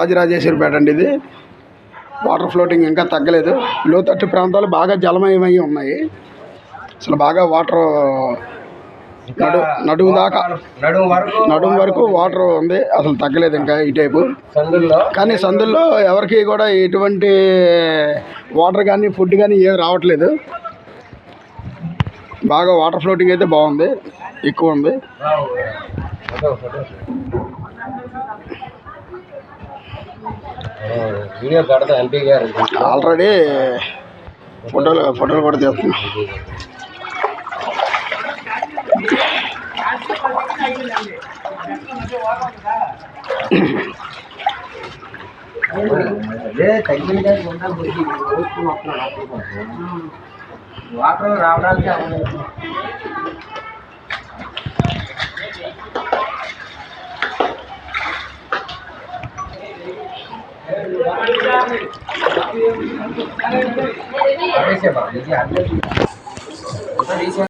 రాజరాజేశ్వరిపేట అండి ఇది. Water floating ఇంకా తగ్గలేదు. లోతట్టు ప్రాంతాలు బాగా జలమయమై ఉన్నాయి. అసలు బాగా వాటర్ నడు నడుము దాకా నడుము వరకు నడుము వరకు వాటర్ ఉంది. అసలు తగ్గలేదు ఇంకా ఈ టైపు. సందుల్లో. కానీ సందుల్లో ఎవరికి కూడా ఎటువంటి వాటర్ కానీ ఫుడ్ కానీ ఏం రావట్లేదు. బాగా వాటర్ ఫ్లోటింగ్ అయితే బాగుంది. ఎక్కువ ఉంది. వీడియో కడతా ఎంపీ గారు ఆల్రెడీ ఫోటోలు ఫోటోలు కూడా తీస్తున్నాం అదే తగ్గింది వాటర్ రావడానికి Gracias,